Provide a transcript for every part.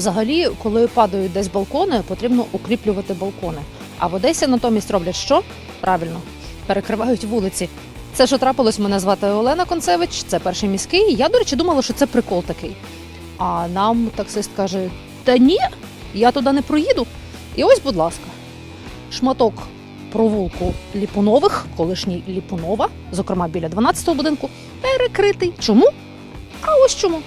Взагалі, коли падають десь балкони, потрібно укріплювати балкони. А в Одесі натомість роблять що? Правильно, перекривають вулиці. Це що трапилось, мене звати Олена Концевич, це перший міський. Я, до речі, думала, що це прикол такий. А нам таксист каже: Та ні, я туди не проїду. І ось, будь ласка, шматок провулку Ліпунових, колишній Ліпунова, зокрема біля 12-го будинку, перекритий. Чому? А ось чому.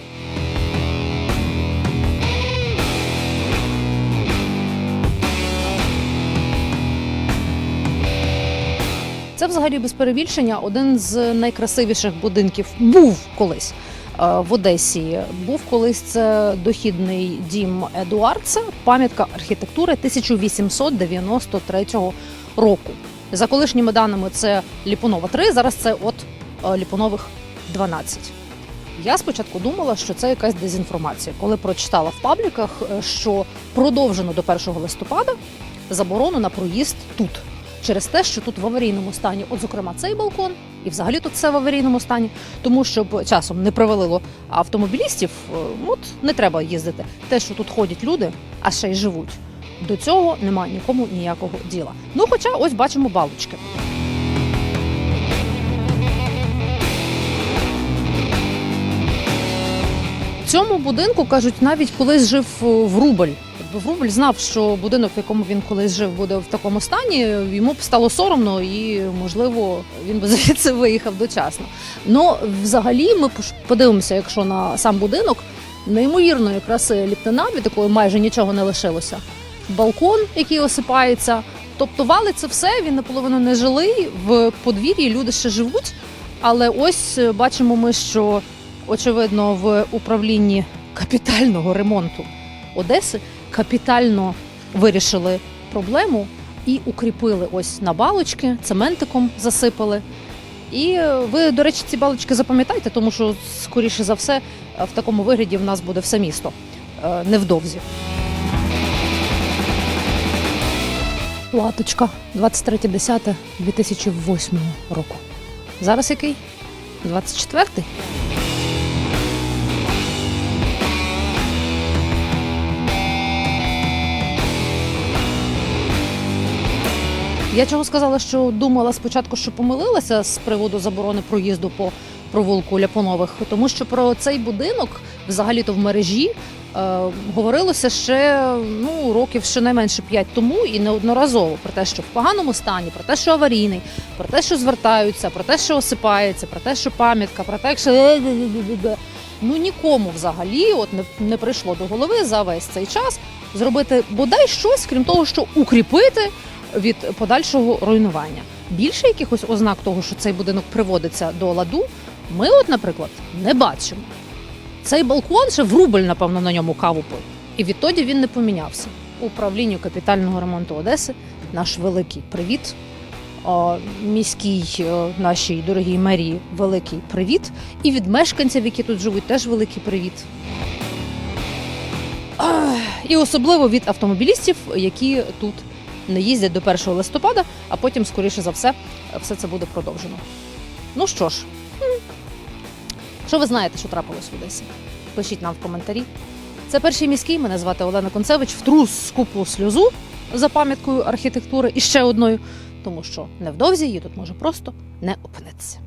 Це взагалі без перебільшення один з найкрасивіших будинків був колись е, в Одесі. Був колись це дохідний дім Едуардса, пам'ятка архітектури 1893 року. За колишніми даними, це Ліпунова 3, зараз це от е, Ліпунових 12. Я спочатку думала, що це якась дезінформація, коли прочитала в пабліках, е, що продовжено до 1 листопада заборону на проїзд тут через те, що тут в аварійному стані, от зокрема цей балкон, і взагалі тут все в аварійному стані, тому щоб часом не привалило автомобілістів, е, от не треба їздити. Те, що тут ходять люди, а ще й живуть. До цього нема нікому ніякого діла. Ну, хоча ось бачимо балочки. Цьому будинку кажуть, навіть колись жив е, Врубель. Якби Врубель знав, що будинок, в якому він колись жив, буде в такому стані. Йому б стало соромно, і можливо він би звідси виїхав дочасно. Ну, взагалі, ми подивимося, якщо на сам будинок неймовірної краси ліптина, від якої майже нічого не лишилося. Балкон, який осипається. Тобто валиться все, він наполовину не жилий. В подвір'ї люди ще живуть. Але ось е, бачимо ми, що очевидно в управлінні капітального ремонту Одеси капітально вирішили проблему і укріпили ось на балочки, цементиком засипали. І е, ви, до речі, ці балочки запам'ятайте, тому що, скоріше за все, в такому вигляді в нас буде все місто е, невдовзі. Латочка 23.10.2008 року. Зараз який? 24-й? Я чого сказала, що думала спочатку, що помилилася з приводу заборони проїзду по провулку Ляпонових, тому що про цей будинок взагалі-то в мережі е, говорилося ще ну років щонайменше 5 тому і неодноразово. Про те, що в поганому стані, про те, що аварійний, про те, що звертаються, про те, що осипається, про те, що пам'ятка, про те, що ну нікому взагалі от не, не прийшло до голови за весь цей час зробити бодай щось, крім того, що укріпити від подальшого руйнування. Більше якихось ознак того, що цей будинок приводиться до ладу, ми, от, наприклад, не бачимо. Цей балкон ще врубель, напевно, на ньому каву пив. І відтоді він не помінявся. Управлінню капітального ремонту Одеси наш великий привіт. Міській нашій дорогій мерії великий привіт. І від мешканців, які тут живуть, теж великий привіт. І особливо від автомобілістів, які тут не їздять до 1 листопада, а потім, скоріше за все, все це буде продовжено. Ну що ж, що ви знаєте, що трапилось в Одесі? Пишіть нам в коментарі. Це перший міський. Мене звати Олена Концевич. Втрус скупу сльозу за пам'яткою архітектури і ще одною, тому що невдовзі її тут може просто не опинитися.